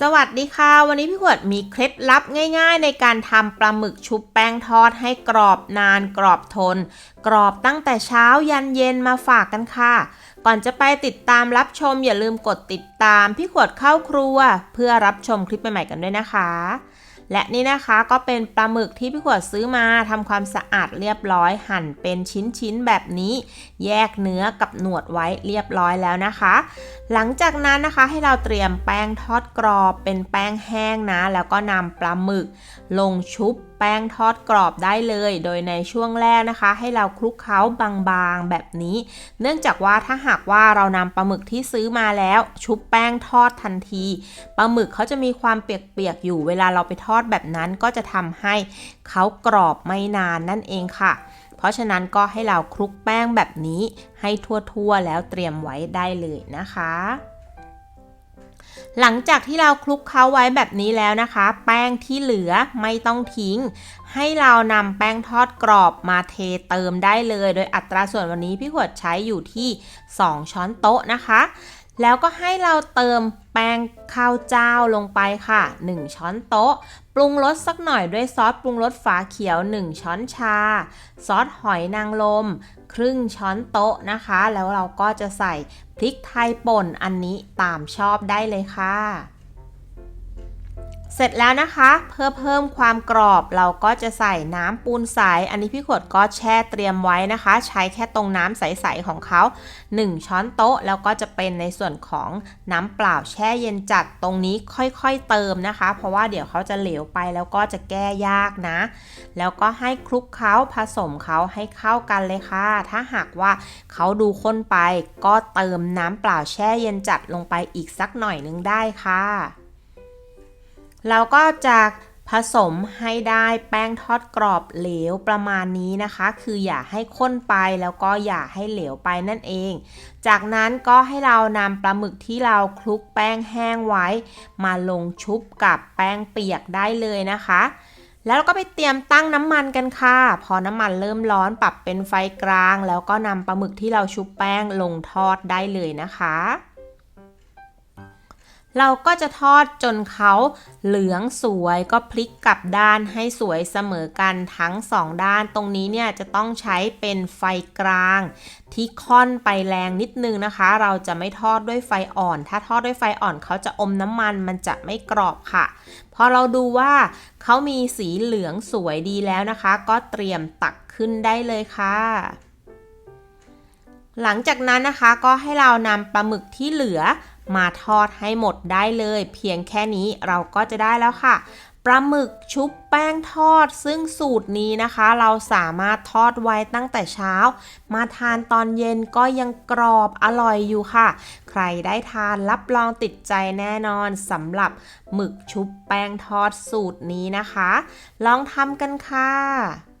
สวัสดีค่ะ วันนี้พี่ขวดมีเคล็ดลับง่ายๆ ในการทำปลาหมึกชุบแป้งทอดให้กรอบนานกรอบทน กรอบตั้งแต่เช้ายันเย็นมาฝากกันค่ะ ก่อนจะไปติดตามรับชมอย่าลืมกดติดตามพี่ขวดเข้าครัว เพื่อรับชมคลิปใหม่ๆกันด้วยนะคะ และนี่นะคะก็เป็นปลาหมึกที่พี่ขวดซื้อมาทำความสะอาดเรียบร้อยหั่นเป็นชิ้นๆแบบนี้ แยกเนื้อกับหนวดไว้เรียบร้อยแล้วนะคะ หลังจากนั้นนะคะให้เราเตรียมแป้งทอดกรอบ เป็นแป้งแห้งนะ แล้วก็นำปลาหมึกลงชุบ แป้งทอดกรอบได้เลย โดยในช่วงแรกนะคะ ให้เราคลุกเคล้าบางๆแบบนี้ เนื่องจากว่าถ้าหากว่าเรานำปลาหมึกที่ซื้อมาแล้ว ชุบแป้งทอดทันทีปลาหมึกเขาจะมีความเปียกๆอยู่ เวลาเราไปทอดแบบนั้นก็จะทำให้เขากรอบไม่นานนั่นเองค่ะเพราะฉะนั้นก็ให้เราคลุกแป้งแบบนี้ให้ทั่วๆ แล้วเตรียมไว้ได้เลยนะคะ หลังจากที่เราคลุกเคล้าไว้แบบนี้แล้วนะคะ แป้งที่เหลือไม่ต้องทิ้ง ให้เรานำแป้งทอดกรอบมาเทเติมได้เลย โดยอัตราส่วนวันนี้พี่ขวดใช้อยู่ที่ 2 ช้อนโต๊ะนะคะ แล้วก็ให้เราเติมแป้งข้าวเจ้าลงไปค่ะ 1 ช้อนโต๊ะ ปรุงรสสักหน่อยด้วยซอสปรุงรสฝาเขียว 1 ช้อนชา ซอสหอยนางรมครึ่งช้อนโต๊ะนะคะ แล้วเราก็จะใส่พริกไทยป่นอันนี้ตามชอบได้เลยค่ะ เสร็จแล้วนะคะ เพื่อเพิ่มความกรอบเราก็จะใส่น้ำปูนใส อันนี้พี่ขวดก็แช่เตรียมไว้นะคะ ใช้แค่ตรงน้ำใสๆของเขา 1 ช้อนโต๊ะ แล้วก็จะเป็นในส่วนของน้ำเปล่าแช่เย็นจัดตรงนี้ค่อยๆเติมนะคะ เพราะว่าเดี๋ยวเขาจะเหลวไปแล้วก็จะแก้ยากนะ แล้วก็ให้คลุกเคล้าผสมเขาให้เข้ากันเลยค่ะ ถ้าหากว่าเขาดูข้นไป ก็เติมน้ำเปล่าแช่เย็นจัดลงไปอีกสักหน่อยนึงได้ค่ะ เราก็จะผสมให้ได้แป้งทอดกรอบเหลวประมาณนี้นะคะ คืออย่าให้ข้นไปแล้วก็อย่าให้เหลวไปนั่นเอง จากนั้นก็ให้เรานำปลาหมึกที่เราคลุกแป้งแห้งไว้ มาลงชุบกับแป้งเปียกได้เลยนะคะ แล้วก็ไปเตรียมตั้งน้ำมันกันค่ะ พอน้ำมันเริ่มร้อนปรับเป็นไฟกลาง แล้วก็นำปลาหมึกที่เราชุบแป้งลงทอดได้เลยนะคะ เราก็จะทอดจนเขาเหลืองสวยก็พลิกกลับด้านให้สวยเสมอกันทั้งสองด้านตรงนี้เนี่ยจะต้องใช้เป็นไฟกลาง ที่ค่อนไปแรงนิดนึงนะคะ เราจะไม่ทอดด้วยไฟอ่อน ถ้าทอดด้วยไฟอ่อนเขาจะอมน้ำมันมันจะไม่กรอบค่ะ พอเราดูว่าเขามีสีเหลืองสวยดีแล้วนะคะ ก็เตรียมตักขึ้นได้เลยค่ะหลังจากนั้นนะคะก็ให้เรานำปลาหมึกที่เหลือ มาทอดให้หมดได้เลย เพียงแค่นี้เราก็จะได้แล้วค่ะปลาหมึกชุบแป้งทอด ซึ่งสูตรนี้นะคะ เราสามารถทอดไว้ตั้งแต่เช้า มาทานตอนเย็นก็ยังกรอบอร่อยอยู่ค่ะ ใครได้ทานรับรองติดใจแน่นอนสำหรับหมึกชุบแป้งทอดสูตรนี้นะคะ ลองทำกันค่ะ